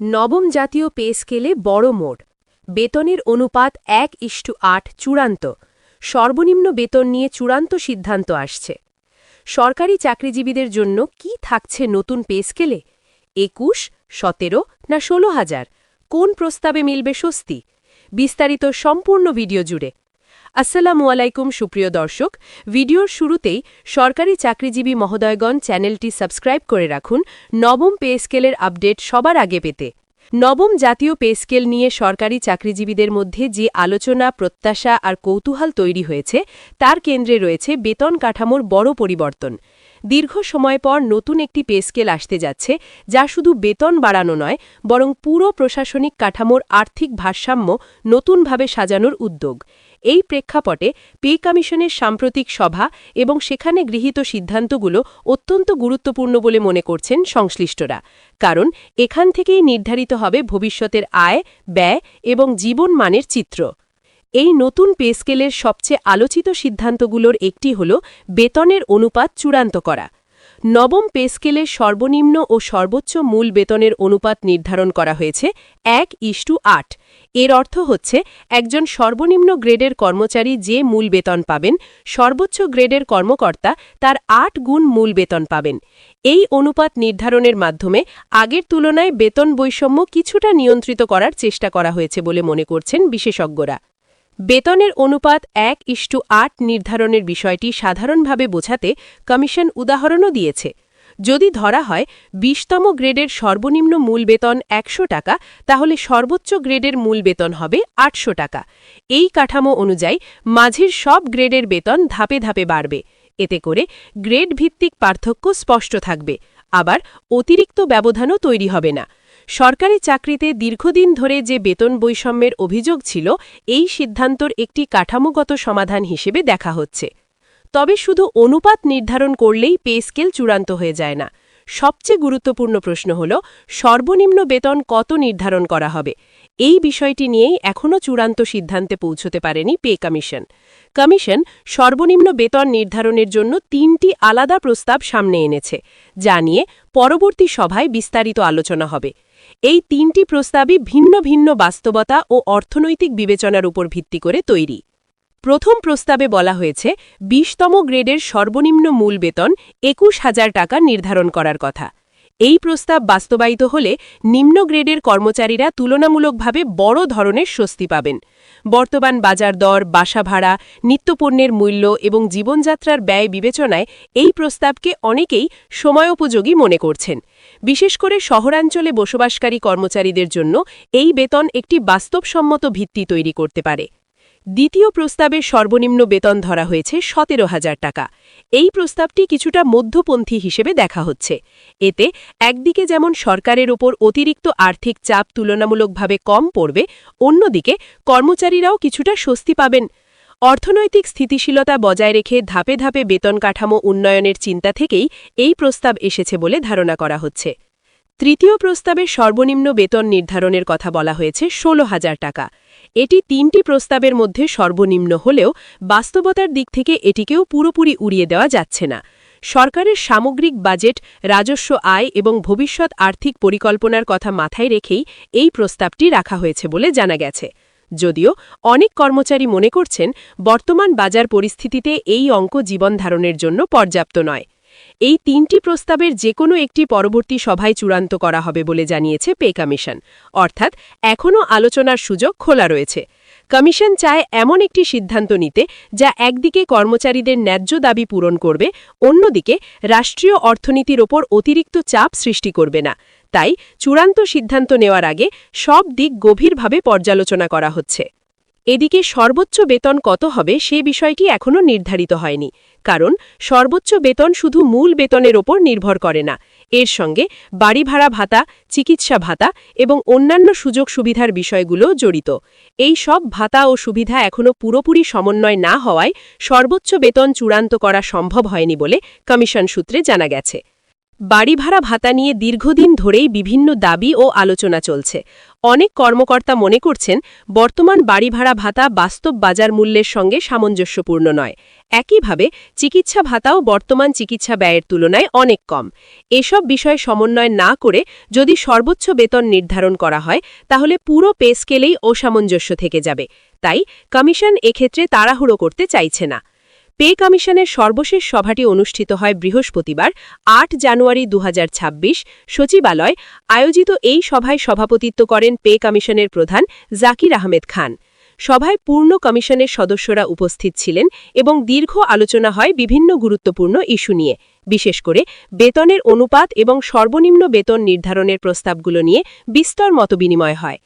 নবম জাতীয় পে স্কেলে বড় মোড় বেতনের অনুপাত এক ইস্টু আট চূড়ান্ত। সর্বনিম্ন বেতন নিয়ে চূড়ান্ত সিদ্ধান্ত আসছে। সরকারি চাকরিজীবীদের জন্য কি থাকছে নতুন পে স্কেলে? একুশ, সতেরো না ষোলো হাজার? কোন প্রস্তাবে মিলবে স্বস্তি? বিস্তারিত সম্পূর্ণ ভিডিও জুড়ে আসসালামু আলাইকুম, সুপ্রিয় দর্শক। ভিডিওর শুরুতেই সরকারি চাকরিজীবী মহোদয়গণ চ্যানেলটি সাবস্ক্রাইব করে রাখুন। নবম পে স্কেলের আপডেট সবার আগে পেতে। নবম জাতীয় পে স্কেল নিয়ে সরকারি চাকরিজীবীদের মধ্যে যে আলোচনা, প্রত্যাশা আর কৌতূহল তৈরি হয়েছে, তার কেন্দ্রে রয়েছে বেতন কাঠামোর বড় পরিবর্তন। দীর্ঘ সময় পর নতুন একটি পে স্কেল আসতে যাচ্ছে, যা শুধু বেতন বাড়ানো নয়, বরং পুরো প্রশাসনিক কাঠামোর আর্থিক ভারসাম্য নতুনভাবে সাজানোর উদ্যোগ। এই প্রেক্ষাপটে পে কমিশনের সাম্প্রতিক সভা এবং সেখানে গৃহীত সিদ্ধান্তগুলো অত্যন্ত গুরুত্বপূর্ণ বলে মনে করছেন সংশ্লিষ্টরা, কারণ এখান থেকেই নির্ধারিত হবে ভবিষ্যতের আয়, ব্যয় এবং জীবনমানের চিত্র। এই নতুন পে স্কেলের সবচেয়ে আলোচিত সিদ্ধান্তগুলোর একটি হল বেতনের অনুপাত চূড়ান্ত করা। নবম পে স্কেলের সর্বনিম্ন ও সর্বোচ্চ মূল বেতনের অনুপাত নির্ধারণ করা হয়েছে এক ইস্টু আট। এর অর্থ হচ্ছে একজন সর্বনিম্ন গ্রেডের কর্মচারী যে মূল বেতন পাবেন, সর্বোচ্চ গ্রেডের কর্মকর্তা তার আট গুণ মূল বেতন পাবেন। এই অনুপাত নির্ধারণের মাধ্যমে আগের তুলনায় বেতন বৈষম্য কিছুটা নিয়ন্ত্রিত করার চেষ্টা করা হয়েছে বলে মনে করছেন বিশেষজ্ঞরা। বেতনের অনুপাত এক ইস্টু আট নির্ধারণের বিষয়টি সাধারণভাবে বোঝাতে কমিশন উদাহরণও দিয়েছে। যদি ধরা হয় বিশতম গ্রেডের সর্বনিম্ন মূল বেতন একশো টাকা, তাহলে সর্বোচ্চ গ্রেডের মূল বেতন হবে আটশো টাকা। এই কাঠামো অনুযায়ী মাঝির সব গ্রেডের বেতন ধাপে ধাপে বাড়বে। এতে করে গ্রেড ভিত্তিক পার্থক্য স্পষ্ট থাকবে। আবার অতিরিক্ত ব্যবধানও তৈরি হবে না। সরকারি চাকরিতে দীর্ঘদিন ধরে যে বেতন বৈষম্যের অভিযোগ ছিল, এই সিদ্ধান্তর একটি কাঠামোগত সমাধান হিসেবে দেখা হচ্ছে। তবে শুধু অনুপাত নির্ধারণ করলেই পে স্কেল চূড়ান্ত হয়ে যায় না। সবচেয়ে গুরুত্বপূর্ণ প্রশ্ন হল, সর্বনিম্ন বেতন কত নির্ধারণ করা হবে? এই বিষয়টি নিয়েই এখনও চূড়ান্ত সিদ্ধান্তে পৌঁছতে পারেনি পে কমিশন। কমিশন সর্বনিম্ন বেতন নির্ধারণের জন্য তিনটি আলাদা প্রস্তাব সামনে এনেছে, যা নিয়ে পরবর্তী সভায় বিস্তারিত আলোচনা হবে। এই তিনটি প্রস্তাবই ভিন্ন ভিন্ন বাস্তবতা ও অর্থনৈতিক বিবেচনার উপর ভিত্তি করে তৈরি। প্রথম প্রস্তাবে বলা হয়েছে, বিশতম গ্রেডের সর্বনিম্ন মূল বেতন একুশ হাজার টাকা নির্ধারণ করার কথা। এই প্রস্তাব বাস্তবায়িত হলে নিম্ন গ্রেডের কর্মচারীরা তুলনামূলকভাবে বড় ধরনের স্বস্তি পাবেন। বর্তমান বাজার দর, বাসা ভাড়া, নিত্যপণ্যের মূল্য এবং জীবনযাত্রার ব্যয় বিবেচনায় এই প্রস্তাবকে অনেকেই সময়োপযোগী মনে করছেন। বিশেষ করে শহরাঞ্চলে বসবাসকারী কর্মচারীদের জন্য এই বেতন একটি বাস্তবসম্মত ভিত্তি তৈরি করতে পারে। দ্বিতীয় প্রস্তাবে সর্বনিম্ন বেতন ধরা হয়েছে সতেরো হাজার টাকা। এই প্রস্তাবটি কিছুটা মধ্যপন্থী হিসেবে দেখা হচ্ছে। এতে একদিকে যেমন সরকারের ওপর অতিরিক্ত আর্থিক চাপ তুলনামূলকভাবে কম পড়বে, অন্যদিকে কর্মচারীরাও কিছুটা স্বস্তি পাবেন। অর্থনৈতিক স্থিতিশীলতা বজায় রেখে ধাপে ধাপে বেতন কাঠামো উন্নয়নের চিন্তা থেকেই এই প্রস্তাব এসেছে বলে ধারণা করা হচ্ছে। তৃতীয় প্রস্তাবে সর্বনিম্ন বেতন নির্ধারণের কথা বলা হয়েছে ষোলো হাজার টাকা। এটি তিনটি প্রস্তাবের মধ্যে সর্বনিম্ন হলেও বাস্তবতার দিক থেকে এটিকেও পুরোপুরি উড়িয়ে দেওয়া যাচ্ছে না। সরকারের সামগ্রিক বাজেট, রাজস্ব আয় এবং ভবিষ্যৎ আর্থিক পরিকল্পনার কথা মাথায় রেখেই এই প্রস্তাবটি রাখা হয়েছে বলে জানা গেছে। যদিও অনেক কর্মচারী মনে করছেন, বর্তমান বাজার পরিস্থিতিতে এই অঙ্ক জীবন ধারণের জন্য পর্যাপ্ত নয়। এই তিনটি প্রস্তাবের যে কোনো একটি পরবর্তী সভায় চূড়ান্ত করা হবে বলে জানিয়েছে পে কমিশন। অর্থাৎ, এখনও আলোচনার সুযোগ খোলা রয়েছে। কমিশন চায় এমন একটি সিদ্ধান্ত নিতে যা একদিকে কর্মচারীদের ন্যায্য দাবি পূরণ করবে, অন্যদিকে রাষ্ট্রীয় অর্থনীতির ওপর অতিরিক্ত চাপ সৃষ্টি করবে না। তাই চূড়ান্ত সিদ্ধান্ত নেওয়ার আগে সব দিক গভীরভাবে পর্যালোচনা করা হচ্ছে। এদিকে সর্বোচ্চ বেতন কত হবে সে বিষয়টি এখনও নির্ধারিত হয়নি, কারণ সর্বোচ্চ বেতন শুধু মূল বেতনের ওপর নির্ভর করে না। এর সঙ্গে বাড়ি ভাড়া ভাতা, চিকিৎসা ভাতা এবং অন্যান্য সুযোগ সুবিধার বিষয়গুলো জড়িত। এই সব ভাতা ও সুবিধা এখনও পুরোপুরি সমন্বয় না হওয়ায় সর্বোচ্চ বেতন চূড়ান্ত করা সম্ভব হয়নি বলে কমিশন সূত্রে জানা গেছে। বাড়ি ভাড়া ভাতা নিয়ে দীর্ঘদিন ধরেই বিভিন্ন দাবি ও আলোচনা চলছে। অনেক কর্মকর্তা মনে করছেন, বর্তমান বাড়ি ভাড়া ভাতা বাস্তব বাজার মূল্যের সঙ্গে সামঞ্জস্যপূর্ণ নয়। একইভাবে চিকিৎসা ভাতাও বর্তমান চিকিৎসা ব্যয়ের তুলনায় অনেক কম। এসব বিষয় সমন্বয় না করে যদি সর্বোচ্চ বেতন নির্ধারণ করা হয়, তাহলে পুরো পে স্কেলেই অসামঞ্জস্য থেকে যাবে। তাই কমিশন এক্ষেত্রে তাড়াহুড়ো করতে চাইছে না। পে কমিশনের সর্বশেষ সভাটি অনুষ্ঠিত হয় বৃহস্পতিবার, আট জানুয়ারি দু হাজার ছাব্বিশ। সচিবালয় আয়োজিত এই সভায় সভাপতিত্ব করেন পে কমিশনের প্রধান জাকির আহমেদ খান। সভায় পূর্ণ কমিশনের সদস্যরা উপস্থিত ছিলেন এবং দীর্ঘ আলোচনা হয় বিভিন্ন গুরুত্বপূর্ণ ইস্যু নিয়ে। বিশেষ করে বেতনের অনুপাত এবং সর্বনিম্ন বেতন নির্ধারণের প্রস্তাবগুলো নিয়ে বিস্তর মতবিনিময় হয়।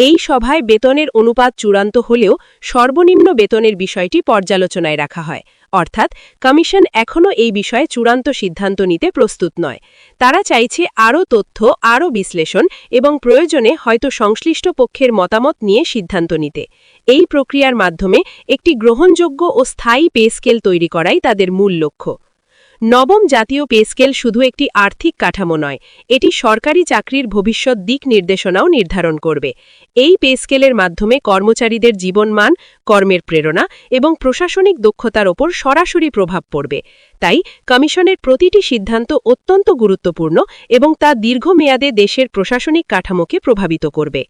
এই সভায় বেতনের অনুপাত চূড়ান্ত হলেও সর্বনিম্ন বেতনের বিষয়টি পর্যালোচনায় রাখা হয়। অর্থাৎ কমিশন এখনও এই বিষয়ে চূড়ান্ত সিদ্ধান্ত নিতে প্রস্তুত নয়। তারা চাইছে আরও তথ্য, আরও বিশ্লেষণ এবং প্রয়োজনে হয়তো সংশ্লিষ্ট পক্ষের মতামত নিয়ে সিদ্ধান্ত নিতে। এই প্রক্রিয়ার মাধ্যমে একটি গ্রহণযোগ্য ও স্থায়ী পে স্কেল তৈরি করাই তাদের মূল লক্ষ্য। নবম জাতীয় পে স্কেল শুধু একটি আর্থিক কাঠামো নয়, এটি সরকারি চাকরির ভবিষ্যৎ দিক নির্দেশনাও নির্ধারণ করবে। এই পে স্কেলের মাধ্যমে কর্মচারীদের জীবনমান, কর্মের প্রেরণা এবং প্রশাসনিক দক্ষতার ওপর সরাসরি প্রভাব পড়বে। তাই কমিশনের প্রতিটি সিদ্ধান্ত অত্যন্ত গুরুত্বপূর্ণ এবং তা দীর্ঘমেয়াদে দেশের প্রশাসনিক কাঠামোকে প্রভাবিত করবে।